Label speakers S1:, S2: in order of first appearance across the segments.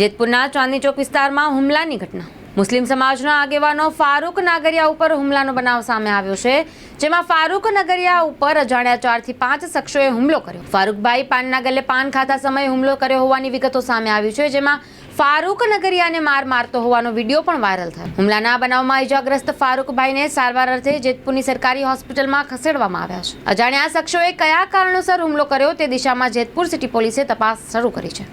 S1: જેતપુરના ચાંદની ચોક વિસ્તારમાં હુમલાની ઘટના. મુસ્લિમ સમાજના આગેવાનો ફારૂક નાગરિયા ઉપર હુમલાનો બનાવ સામે આવ્યો છે, જેમાં ફારૂક નગરિયા ઉપર અજાણ્યા ચારથી પાંચ શખ્સોએ હુમલો કર્યો. ફારૂકભાઈ પાનના ગલે પાન ખાતા સમયે હુમલો કર્યો હોવાની વિગતો સામે આવી છે, જેમાં ફારૂક નગરિયાને માર મારતો હોવાનો વીડિયો પણ વાયરલ થયો. હુમલાના બનાવમાં ઇજાગ્રસ્ત ફારૂકભાઈને સારવાર અર્થે જેતપુરની સરકારી હોસ્પિટલમાં ખસેડવામાં આવ્યા છે. અજાણ્યા શખ્સોએ કયા કારણોસર હુમલો કર્યો તે દિશામાં જેતપુર સિટી પોલીસે તપાસ શરૂ કરી છે.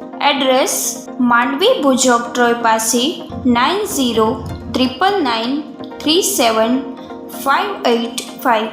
S2: એડ્રેસ માંડવી ભુજોગ ટ્રોય પાસે nine zero triple nine three seven five eight five.